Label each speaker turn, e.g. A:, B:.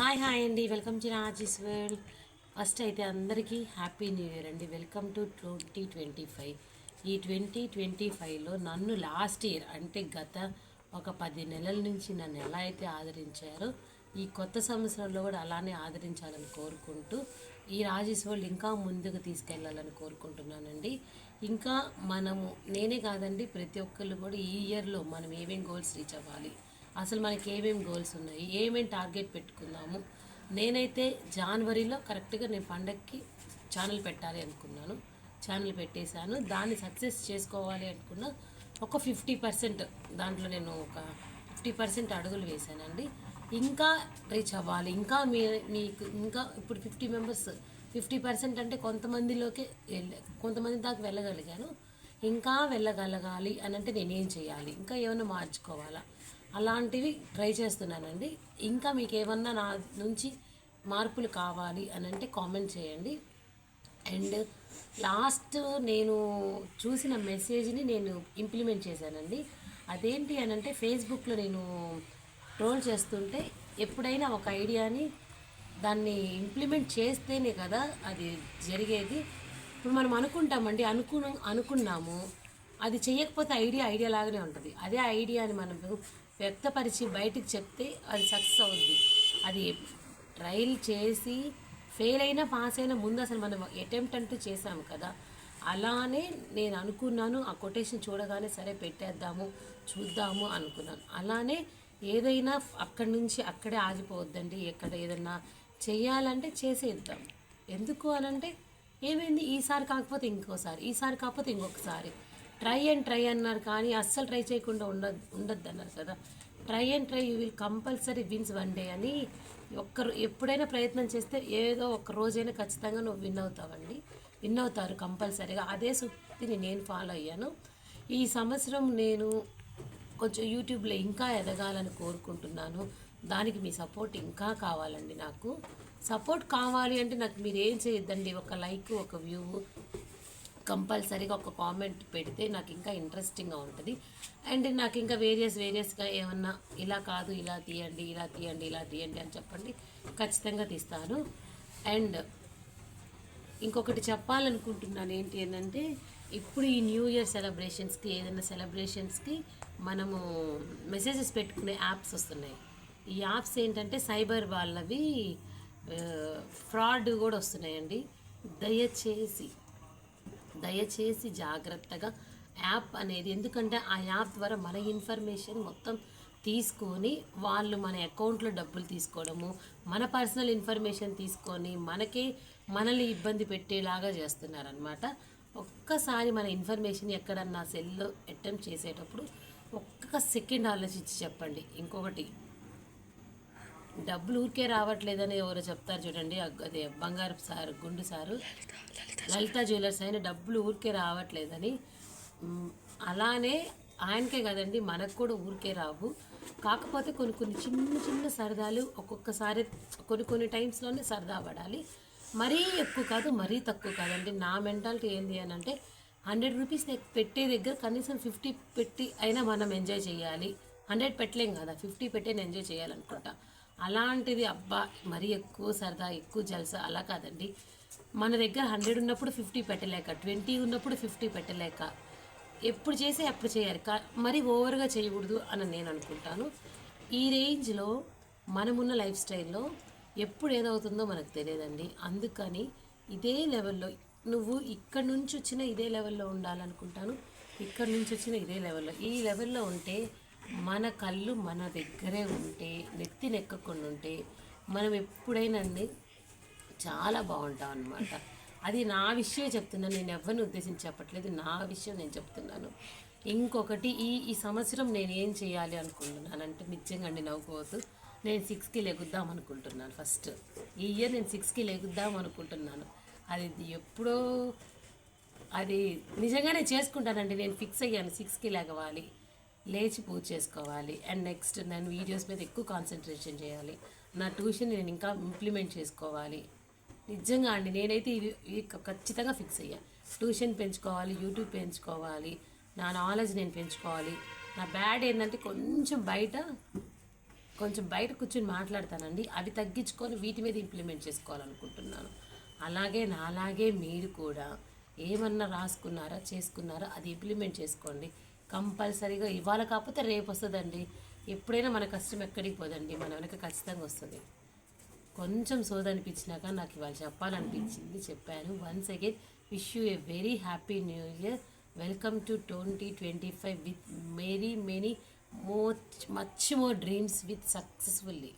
A: Hi hi అండి. Welcome to Raji's world. First అయితే అందరికీ హ్యాపీ న్యూ ఇయర్ అండి. Welcome to twenty twenty five. ఈ ట్వంటీ ట్వంటీ ఫైవ్లో నన్ను లాస్ట్ ఇయర్ అంటే గత ఒక పది నెలల నుంచి నన్ను ఎలా అయితే ఆదరించారో ఈ కొత్త సంవత్సరంలో కూడా అలానే ఆదరించాలని కోరుకుంటూ ఈ రాజీస్ వరల్డ్ ఇంకా ముందుకు తీసుకెళ్ళాలని కోరుకుంటున్నానండి. ఇంకా మనము నేనే కాదండి ప్రతి ఒక్కళ్ళు కూడా ఈ ఇయర్లో మనం ఏమేం గోల్స్ రీచ్ అవ్వాలి అసలు మనకి ఏమేమి గోల్స్ ఉన్నాయి? ఏమేమి టార్గెట్ పెట్టుకుందాము? నేనైతే జనవరిలో కరెక్ట్గా నేను పండగకి ఛానల్ పెట్టాలి అనుకున్నాను. ఛానల్ పెట్టేశాను. దాన్ని సక్సెస్ చేసుకోవాలి అనుకున్న ఒక ఫిఫ్టీ పర్సెంట్ దాంట్లో నేను ఒక ఫిఫ్టీ పర్సెంట్ అడుగులు వేశానండి. ఇంకా రీచ్ అవ్వాలి. ఇంకా మీ మీకు ఇంకా ఇప్పుడు ఫిఫ్టీ మెంబర్స్ ఫిఫ్టీ పర్సెంట్ అంటే కొంతమందిలోకి వెళ్ళ కొంతమంది దాకా వెళ్ళగలిగాను. ఇంకా వెళ్ళగలగాలి అని అంటే నేనేం చేయాలి? ఇంకా ఏమైనా మార్చుకోవాలా? అలాంటివి ట్రై చేస్తున్నానండి. ఇంకా మీకు ఏమన్నా నా నుంచి మార్పులు కావాలి అని అంటే కామెంట్ చేయండి. అండ్ లాస్ట్ నేను చూసిన మెసేజ్ని నేను ఇంప్లిమెంట్ చేశానండి. అదేంటి అని అంటే ఫేస్బుక్లో నేను ట్రోల్ చేస్తుంటే ఎప్పుడైనా ఒక ఐడియాని దాన్ని ఇంప్లిమెంట్ చేస్తేనే కదా అది జరిగేది. ఇప్పుడు మనం అనుకుంటామండి అనుకున్న అనుకున్నాము అది చేయకపోతే ఐడియా ఐడియా లాగానే ఉంటుంది. అదే ఐడియాని మనం వ్యక్తపరిచి బయటికి చెప్తే అది సక్సెస్ అవుద్ది. అది ట్రయల్ చేసి ఫెయిల్ అయినా పాస్ అయినా ముందు అసలు మనం అటెంప్ట్ అంటూ చేసాము కదా. అలానే నేను అనుకున్నాను ఆ కొటేషన్ చూడగానే సరే పెట్టేద్దాము చూద్దాము అనుకున్నాను. అలానే ఏదైనా అక్కడి నుంచి అక్కడే ఆగిపోవద్దండి. ఎక్కడ ఏదన్నా చేయాలంటే చేసేద్దాం. ఎందుకు అనంటే ఏమైంది? ఈసారి కాకపోతే ఇంకోసారి ఈసారి కాకపోతే ఇంకొకసారి. ట్రై అండ్ ట్రై అన్నారు కానీ అస్సలు ట్రై చేయకుండా ఉండదు ఉండద్దు అన్నారు కదా. Try and try you will compulsory wins one day అని ఒక్కరు ఎప్పుడైనా ప్రయత్నం చేస్తే ఏదో ఒక రోజైనా ఖచ్చితంగా నువ్వు విన్ అవుతావండి. విన్ అవుతారు కంపల్సరీగా. అదే సూక్తిని నేను ఫాలో అయ్యాను. ఈ సంవత్సరం నేను కొంచెం యూట్యూబ్లో ఇంకా ఎదగాలని కోరుకుంటున్నాను. దానికి మీ సపోర్ట్ ఇంకా కావాలండి నాకు. సపోర్ట్ కావాలి అంటే నాకు మీరు ఏం చేయొద్దండి? ఒక లైక్ ఒక వ్యూ కంపల్సరీగా ఒక కామెంట్ పెడితే నాకు ఇంకా ఇంట్రెస్టింగ్గా ఉంటుంది. అండ్ నాకు ఇంకా వేరియస్ వేరియస్గా ఏమన్నా ఇలా కాదు ఇలా తీయండి ఇలా తీయండి ఇలా తీయండి అని చెప్పండి ఖచ్చితంగా తీస్తాను. అండ్ ఇంకొకటి చెప్పాలనుకుంటున్నాను ఏంటి ఏంటంటే ఇప్పుడు ఈ న్యూ ఇయర్ సెలబ్రేషన్స్కి ఏదైనా సెలబ్రేషన్స్కి మనము మెసేజెస్ పెట్టుకునే యాప్స్ వస్తున్నాయి. ఈ యాప్స్ ఏంటంటే సైబర్ వాళ్ళవి ఫ్రాడ్ కూడా వస్తున్నాయండి. దయచేసి దయచేసి జాగ్రత్తగా యాప్ అనేది ఎందుకంటే ఆ యాప్ ద్వారా మన ఇన్ఫర్మేషన్ మొత్తం తీసుకొని వాళ్ళు మన అకౌంట్లో డబ్బులు తీసుకోవడము మన పర్సనల్ ఇన్ఫర్మేషన్ తీసుకొని మనకే మనల్ని ఇబ్బంది పెట్టేలాగా చేస్తున్నారనమాట ఒక్కసారి మన ఇన్ఫర్మేషన్ ఎక్కడన్నా సెల్లో అటెంప్ట్ చేసేటప్పుడు ఒక్క సెకండ్ ఆలోచించి చెప్పండి. ఇంకొకటి డబ్బులు ఊరికే రావట్లేదని ఎవరో చెప్తారు చూడండి. అదే బంగారు సారు గుండు సారు లలిత జ్యువెలర్స్ అయిన డబ్బులు ఊరికే రావట్లేదని. అలానే ఆయనకే కదండి మనకు కూడా ఊరికే రావు. కాకపోతే కొన్ని కొన్ని చిన్న చిన్న సరదాలు ఒక్కొక్కసారి కొన్ని కొన్ని టైమ్స్లోనే సరదా పడాలి. మరీ ఎక్కువ కాదు మరీ తక్కువ కాదండి. నా మెంటాలిటీ ఏంది అని అంటే హండ్రెడ్ రూపీస్ పెట్టే దగ్గర కనీసం ఫిఫ్టీ పెట్టి అయినా మనం ఎంజాయ్ చేయాలి. హండ్రెడ్ పెట్టలేం కదా ఫిఫ్టీ పెట్టే ఎంజాయ్ చేయాలనుకుంటా. అలాంటిది అబ్బా మరీ ఎక్కువ సరదా ఎక్కువ జల్సా అలా కాదండి. మన దగ్గర హండ్రెడ్ ఉన్నప్పుడు ఫిఫ్టీ పెట్టలేక ట్వంటీ ఉన్నప్పుడు ఫిఫ్టీ పెట్టలేక ఎప్పుడు చేసి అప్పుడు చేయాలి కా మరీ ఓవర్గా చేయకూడదు అని నేను అనుకుంటాను. ఈ రేంజ్లో మనమున్న లైఫ్ స్టైల్లో ఎప్పుడు ఏదవుతుందో మనకు తెలియదండి. అందుకని ఇదే లెవెల్లో నువ్వు ఇక్కడ నుంచి వచ్చిన ఇదే లెవెల్లో ఉండాలనుకుంటాను. ఇక్కడ నుంచి వచ్చిన ఇదే లెవెల్లో. ఈ లెవెల్లో ఉంటే మన కళ్ళు మన దగ్గరే ఉంటే నెత్తి నెక్కకుండా ఉంటే మనం ఎప్పుడైనా చాలా బాగుంటాం అనమాట అది నా విషయం చెప్తున్నాను నేను ఎవరిని ఉద్దేశించి చెప్పట్లేదు నా విషయం నేను చెప్తున్నాను. ఇంకొకటి ఈ ఈ సంవత్సరం నేను ఏం చేయాలి అనుకుంటున్నాను అంటే నిజంగా అండి నవ్వుకోవద్దు నేను సిక్స్కి లెగుద్దాం అనుకుంటున్నాను ఫస్ట్. ఈ ఇయర్ నేను సిక్స్కి లెగుద్దాం అనుకుంటున్నాను. అది ఎప్పుడో అది నిజంగానే చేసుకుంటానండి నేను ఫిక్స్ అయ్యాను సిక్స్కి లెగవాలి. లేచి పూజ చేసుకోవాలి. అండ్ నెక్స్ట్ నేను వీడియోస్ మీద ఎక్కువ కాన్సన్ట్రేషన్ చేయాలి. నా ట్యూషన్ నేను ఇంకా ఇంప్లిమెంట్ చేసుకోవాలి. నిజంగా అండి నేనైతే ఇది ఇది ఖచ్చితంగా ఫిక్స్ అయ్యా. ట్యూషన్ పెంచుకోవాలి యూట్యూబ్ పెంచుకోవాలి నా నాలెడ్జ్ నేను పెంచుకోవాలి. నా బ్యాడ్ ఏంటంటే కొంచెం బయట కొంచెం బయట కూర్చొని మాట్లాడతానండి. అవి తగ్గించుకొని వీటి మీద ఇంప్లిమెంట్ చేసుకోవాలనుకుంటున్నాను. అలాగే నాలాగే మీరు కూడా ఏమన్నా రాసుకున్నారా చేసుకున్నారా అది ఇంప్లిమెంట్ చేసుకోండి. కంపల్సరీగా ఇవాళ కాకపోతే రేపు వస్తుందండి. ఎప్పుడైనా మన కష్టం ఎక్కడికి పోదండి. మన వెనక ఖచ్చితంగా వస్తుంది. కొంచెం సోద అనిపించినాక నాకు ఇవాళ చెప్పాలనిపించింది. చెప్పాను. Once again wish you a very happy new year welcome to twenty twenty five with many many more much more dreams with successfully